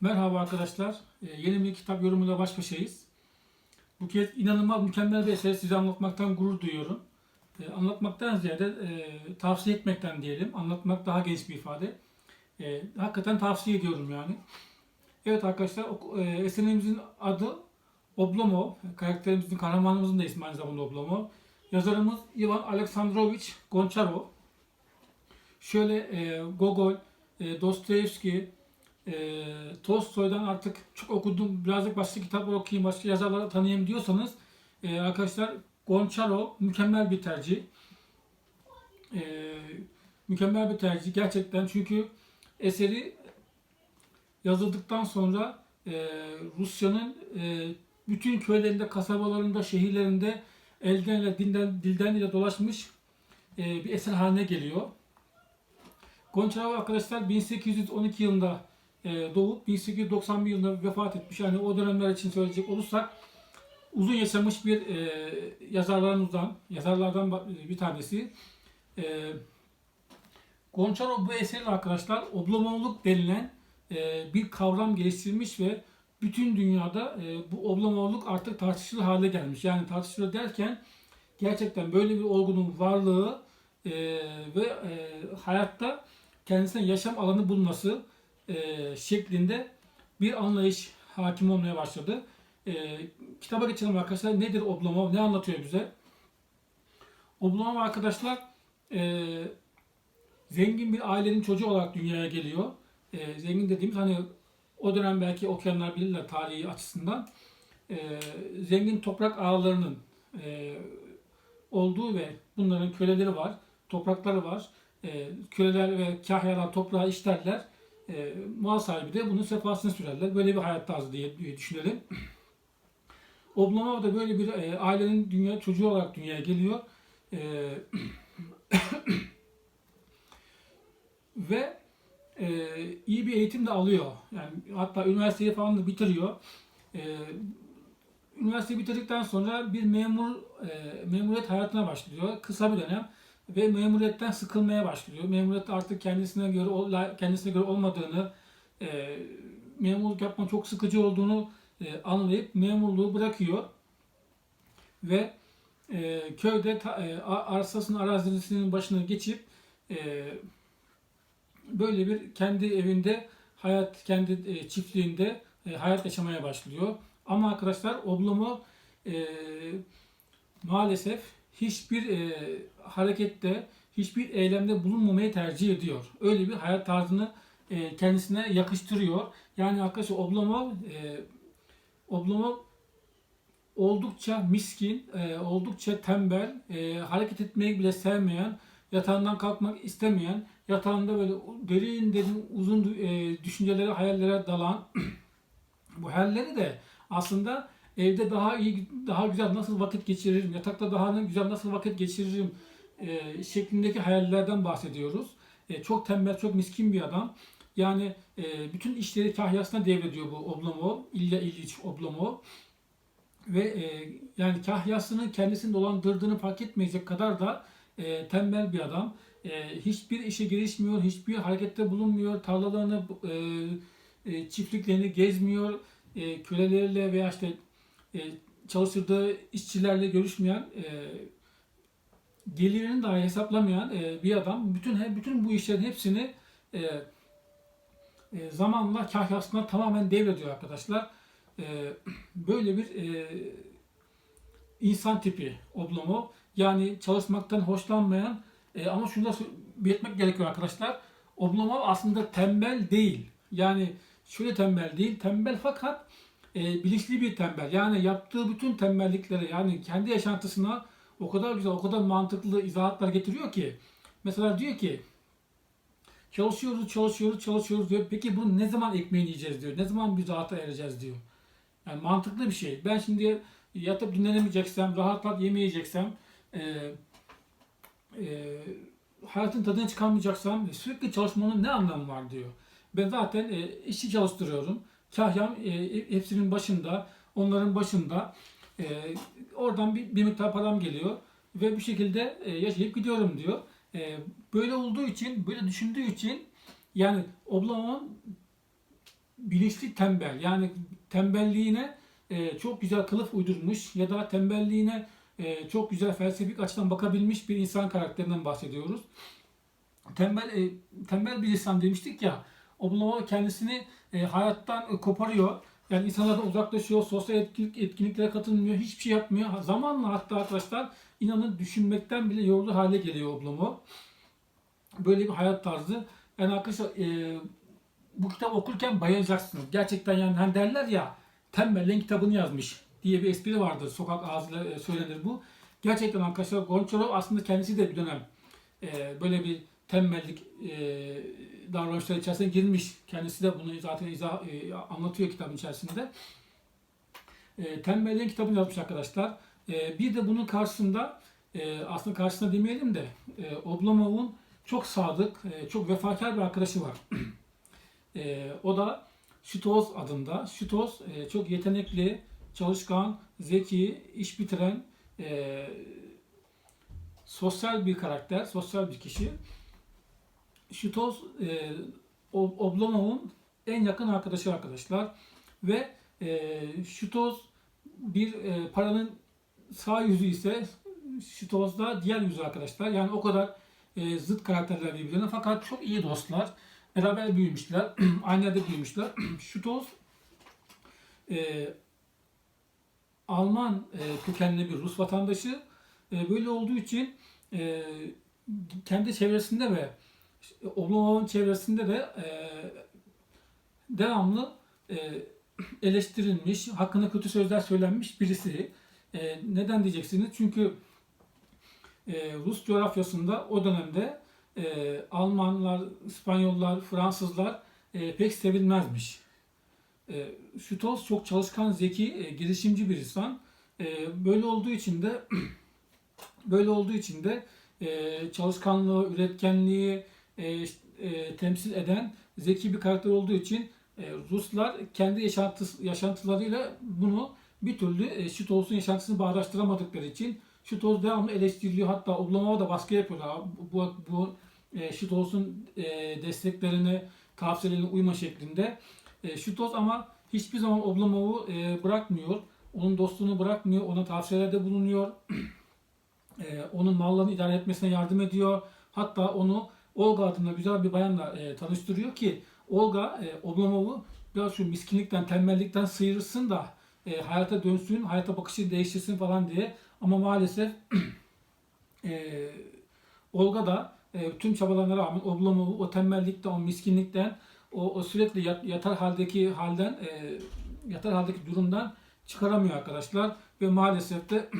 Merhaba arkadaşlar. Ee, yeni bir kitap yorumuyla baş başayız. Bu kez inanılmaz mükemmel bir eseri size anlatmaktan gurur duyuyorum. Ee, anlatmaktan ziyade e, tavsiye etmekten diyelim. Anlatmak daha geniş bir ifade. Ee, hakikaten tavsiye ediyorum yani. Evet arkadaşlar e, eserimizin adı Oblomov. Karakterimizin, kahramanımızın da ismi aynı zamanda Oblomov. Yazarımız Ivan Aleksandrovich Goncharov. Şöyle e, Gogol, e, Dostoyevski, e, Tolstoy'dan artık çok okudum, birazcık başka kitaplar okuyayım, başka yazarları tanıyayım diyorsanız e, arkadaşlar Goncharov mükemmel bir tercih. E, mükemmel bir tercih gerçekten çünkü eseri yazıldıktan sonra e, Rusya'nın e, bütün köylerinde, kasabalarında, şehirlerinde elden ele, dinden, dilden dile dolaşmış e, bir eser haline geliyor. Goncharov arkadaşlar 1812 yılında doğup 1891 yılında vefat etmiş. Yani o dönemler için söyleyecek olursak uzun yaşamış bir e, yazarlarımızdan, yazarlardan ba- bir tanesi. E, Goncharov bu eseriyle arkadaşlar oblomovluk denilen e, bir kavram geliştirmiş ve bütün dünyada e, bu oblomovluk artık tartışılır hale gelmiş. Yani tartışılır derken gerçekten böyle bir olgunun varlığı e, ve e, hayatta kendisine yaşam alanı bulması e, şeklinde bir anlayış hakim olmaya başladı. E, kitaba geçelim arkadaşlar. Nedir Oblomov? Ne anlatıyor bize? Oblomov arkadaşlar e, zengin bir ailenin çocuğu olarak dünyaya geliyor. E, zengin dediğimiz hani o dönem belki okuyanlar bilirler tarihi açısından. E, zengin toprak ağalarının e, olduğu ve bunların köleleri var, toprakları var. E, köleler ve kahyalar toprağı işlerler. E, mal sahibi de bunun sefasını sürerler. Böyle bir hayat tarzı diye, diye düşünelim. Oblomov da böyle bir e, ailenin dünya çocuğu olarak dünyaya geliyor. E, ve e, iyi bir eğitim de alıyor. Yani hatta üniversiteyi falan da bitiriyor. E, üniversiteyi bitirdikten sonra bir memur e, memuriyet hayatına başlıyor. Kısa bir dönem ve memuriyetten sıkılmaya başlıyor. Memuriyette artık kendisine göre kendisine göre olmadığını, e, memurluk yapma çok sıkıcı olduğunu e, anlayıp memurluğu bırakıyor ve e, köyde ta- e, arsasının arazisinin başına geçip e, böyle bir kendi evinde hayat kendi e, çiftliğinde e, hayat yaşamaya başlıyor. Ama arkadaşlar Oblomov e, maalesef hiçbir e, harekette, hiçbir eylemde bulunmamayı tercih ediyor. Öyle bir hayat tarzını e, kendisine yakıştırıyor. Yani arkadaşlar Oblomov e, Oblomov oldukça miskin, e, oldukça tembel, e, hareket etmeyi bile sevmeyen, yatağından kalkmak istemeyen, yatağında böyle derin derin uzun e, düşüncelere, hayallere dalan bu hayalleri de aslında evde daha iyi, daha güzel nasıl vakit geçiririm, yatakta daha güzel nasıl vakit geçiririm e, şeklindeki hayallerden bahsediyoruz. E, çok tembel, çok miskin bir adam. Yani e, bütün işleri kahyasına devrediyor bu Oblomov, İlya İlyich Oblomov. Ve e, yani kahyasının kendisini dolandırdığını fark etmeyecek kadar da e, tembel bir adam. E, hiçbir işe girişmiyor, hiçbir harekette bulunmuyor, tarlalarını, e, e, çiftliklerini gezmiyor, e, köleleriyle veya işte e, çalıştırdığı işçilerle görüşmeyen, e, gelirini dahi hesaplamayan e, bir adam. Bütün bütün bu işlerin hepsini e, e, zamanla kahyasına tamamen devrediyor arkadaşlar. E, böyle bir e, insan tipi Oblomov. Yani çalışmaktan hoşlanmayan e, ama şunu da belirtmek gerekiyor arkadaşlar. Oblomov aslında tembel değil. Yani şöyle tembel değil. Tembel fakat e, bilinçli bir tembel. Yani yaptığı bütün tembelliklere yani kendi yaşantısına o kadar güzel, o kadar mantıklı izahatlar getiriyor ki. Mesela diyor ki çalışıyoruz, çalışıyoruz, çalışıyoruz diyor. Peki bunu ne zaman ekmeğini yiyeceğiz diyor. Ne zaman bir rahata ereceğiz diyor. Yani mantıklı bir şey. Ben şimdi yatıp dinlenemeyeceksem, rahat rahat yemeyeceksem, e, e, hayatın tadını çıkarmayacaksam sürekli çalışmanın ne anlamı var diyor. Ben zaten e, işçi çalıştırıyorum. Kahyam e, hepsinin başında, onların başında. E, oradan bir, bir miktar param geliyor ve bu şekilde e, yaşayıp gidiyorum diyor. E, böyle olduğu için, böyle düşündüğü için yani Oblamov'un bilinçli tembel yani tembelliğine e, çok güzel kılıf uydurmuş ya da tembelliğine e, çok güzel felsefik açıdan bakabilmiş bir insan karakterinden bahsediyoruz. Tembel e, tembel bir insan demiştik ya. Oblomov kendisini e, hayattan e, koparıyor. Yani insanlardan uzaklaşıyor, sosyal etkinlik, etkinliklere katılmıyor, hiçbir şey yapmıyor. Zamanla hatta arkadaşlar inanın düşünmekten bile yorulur hale geliyor Oblomov. Böyle bir hayat tarzı. Yani arkadaşlar e, bu kitap okurken bayılacaksınız. Gerçekten yani hani derler ya tembellerin kitabını yazmış diye bir espri vardır. Sokak ağzıyla e, söylenir bu. Gerçekten arkadaşlar Gonçalov aslında kendisi de bir dönem e, böyle bir tembellik e, davranışları içerisine girmiş. Kendisi de bunu zaten izah, e, anlatıyor kitabın içerisinde. E, tembelliğin kitabını yazmış arkadaşlar. E, bir de bunun karşısında e, aslında karşısında demeyelim de e, Oblomov'un çok sadık, e, çok vefakar bir arkadaşı var. e, o da Şutoz adında. Şutoz e, çok yetenekli, çalışkan, zeki, iş bitiren, e, sosyal bir karakter, sosyal bir kişi. Şutoz e, Ob- Oblomov'un en yakın arkadaşı arkadaşlar. Ve e, Şutoz bir e, paranın sağ yüzü ise Şutoz da diğer yüzü arkadaşlar. Yani o kadar e, zıt karakterler birbirlerine fakat çok iyi dostlar. Beraber büyümüşler. Aynı yerde büyümüşler. Şutoz e, Alman e, kökenli bir Rus vatandaşı. E, böyle olduğu için e, kendi çevresinde ve Oblomov'un çevresinde de e, devamlı e, eleştirilmiş, hakkında kötü sözler söylenmiş birisi. E, neden diyeceksiniz? Çünkü e, Rus coğrafyasında o dönemde e, Almanlar, İspanyollar, Fransızlar e, pek sevilmezmiş. E, Şutoz çok çalışkan, zeki, e, girişimci bir insan. E, böyle olduğu için de böyle olduğu için de e, çalışkanlığı, üretkenliği e, e, temsil eden zeki bir karakter olduğu için e, Ruslar kendi yaşantısı, yaşantılarıyla bunu bir türlü e, Şutoz'un yaşantısını bağdaştıramadıkları için Şutoz devamlı eleştiriliyor. Hatta Oblomov'a da baskı yapıyorlar. Bu, bu, e, Şutoz'un e, desteklerine, tavsiyelerine uyma şeklinde. E, Şutoz ama hiçbir zaman Oblomov'u e, bırakmıyor. Onun dostluğunu bırakmıyor. Ona tavsiyelerde bulunuyor. e, onun mallarını idare etmesine yardım ediyor. Hatta onu Olga adında güzel bir bayanla e, tanıştırıyor ki Olga e, Oblomov'u biraz şu miskinlikten, tembellikten sıyırsın da e, hayata dönsün, hayata bakışı değiştirsin falan diye. Ama maalesef e, Olga da e, tüm çabalarına rağmen Oblomov'u o tembellikten, o miskinlikten, o, o sürekli yat, yatar haldeki halden, e, yatar haldeki durumdan çıkaramıyor arkadaşlar. Ve maalesef de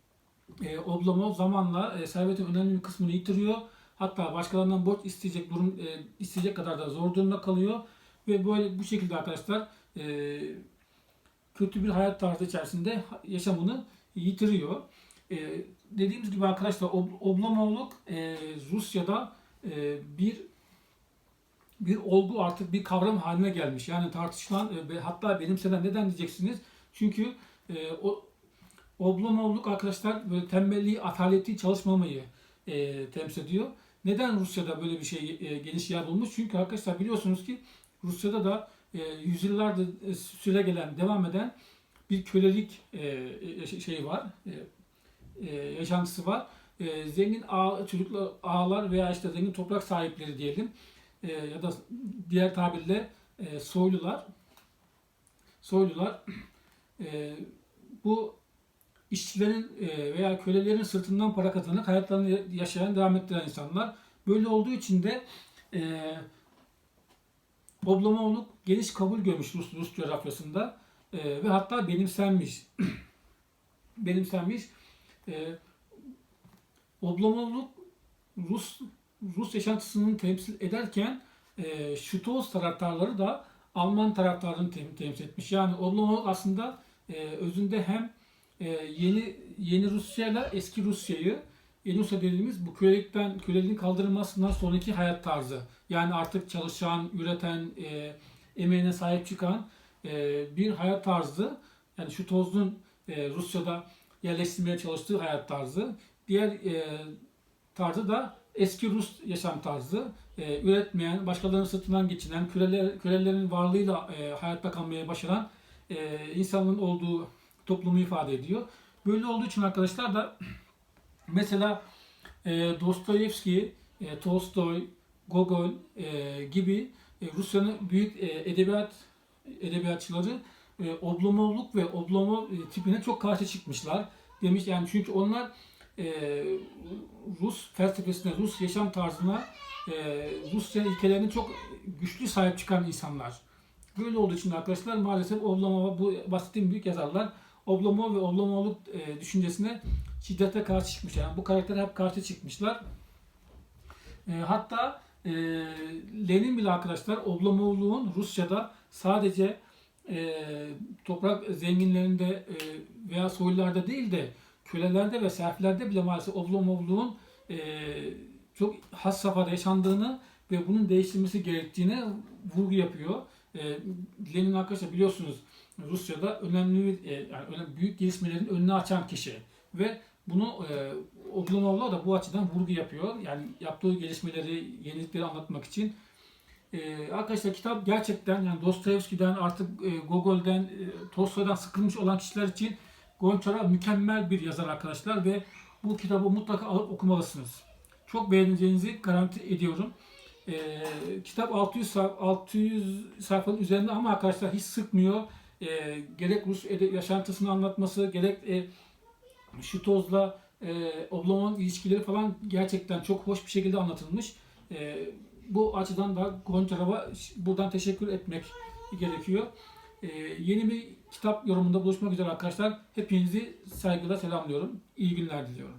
e, Oblomov zamanla e, servetin önemli bir kısmını yitiriyor. Hatta başkalarından borç isteyecek durum e, isteyecek kadar da zor durumda kalıyor ve böyle bu şekilde arkadaşlar e, kötü bir hayat tarzı içerisinde yaşamını yitiriyor. E, dediğimiz gibi arkadaşlar Ob- Oblomovluk e, Rusya'da e, bir bir olgu artık bir kavram haline gelmiş. Yani tartışılan e, ve hatta benimsenen neden diyeceksiniz? Çünkü e, o Oblomovluk arkadaşlar böyle tembelliği, ataleti, çalışmamayı e, temsil ediyor. Neden Rusya'da böyle bir şey e, geniş yer bulmuş? Çünkü arkadaşlar biliyorsunuz ki Rusya'da da e, yüzyıllardır e, süre gelen, devam eden bir kölelik e, şey var, e, e, yaşantısı var. E, zengin ağ, çocuklar, ağalar veya işte zengin toprak sahipleri diyelim e, ya da diğer tabirle e, soylular, soylular e, bu işçilerin e, veya kölelerin sırtından para kazanarak hayatlarını yaşayan, devam ettiren insanlar. Böyle olduğu için de e, Oblomovluk geniş kabul görmüş Rus, Rus coğrafyasında e, ve hatta benimsenmiş. benimsenmiş. E, Oblomovluk Rus Rus yaşantısını temsil ederken e, Şutoz taraftarları da Alman taraftarlarını tem- temsil etmiş. Yani Oblomov aslında e, özünde hem e, yeni yeni Rusya ile eski Rusya'yı yeni Rusya dediğimiz bu kölelikten köleliğin kaldırılmasından sonraki hayat tarzı. Yani artık çalışan, üreten, e, emeğine sahip çıkan e, bir hayat tarzı. Yani şu tozun e, Rusya'da yerleştirmeye çalıştığı hayat tarzı. Diğer e, tarzı da eski Rus yaşam tarzı. e, üretmeyen, başkalarının sırtından geçinen, köleler, kölelerin varlığıyla e, hayatta kalmaya başaran e, insanların olduğu toplumu ifade ediyor. Böyle olduğu için arkadaşlar da mesela e, Dostoyevski, e, Tolstoy, Gogol e, gibi e, Rusya'nın büyük e, edebiyat edebiyatçıları e, Oblomovluk ve Oblomov e, tipine çok karşı çıkmışlar. Demiş yani çünkü onlar e, Rus felsefesine, Rus yaşam tarzına, e, Rusya ilkelerine çok güçlü sahip çıkan insanlar. Böyle olduğu için arkadaşlar maalesef Oblomov'a bu bahsettiğim büyük yazarlar Oblomov ve Oblomovluk e, düşüncesine şiddete karşı çıkmışlar. Yani bu karakter hep karşı çıkmışlar. E, hatta e, Lenin bile arkadaşlar Oblomovluğun Rusya'da sadece e, toprak zenginlerinde e, veya soylularda değil de kölelerde ve serflerde bile maalesef Oblomovluğun e, çok has safhada yaşandığını ve bunun değiştirilmesi gerektiğine vurgu yapıyor. E, Lenin arkadaşlar biliyorsunuz Rusya'da önemli e, yani büyük gelişmelerin önünü açan kişi ve bunu e, Oblomov'la da bu açıdan vurgu yapıyor. Yani yaptığı gelişmeleri, yenilikleri anlatmak için. E, arkadaşlar kitap gerçekten yani Dostoyevski'den artık e, Gogol'den, e, Tolstoy'dan sıkılmış olan kişiler için Gonçara mükemmel bir yazar arkadaşlar ve bu kitabı mutlaka alıp okumalısınız. Çok beğeneceğinizi garanti ediyorum. E, kitap 600 sayfa, 600 sayfanın üzerinde ama arkadaşlar hiç sıkmıyor. E, gerek Rus ede- yaşantısını anlatması, gerek e, şu tozla e, Oblomov'un ilişkileri falan gerçekten çok hoş bir şekilde anlatılmış. E, bu açıdan da Gonçarov'a buradan teşekkür etmek gerekiyor. E, yeni bir kitap yorumunda buluşmak üzere arkadaşlar. Hepinizi saygıyla selamlıyorum. İyi günler diliyorum.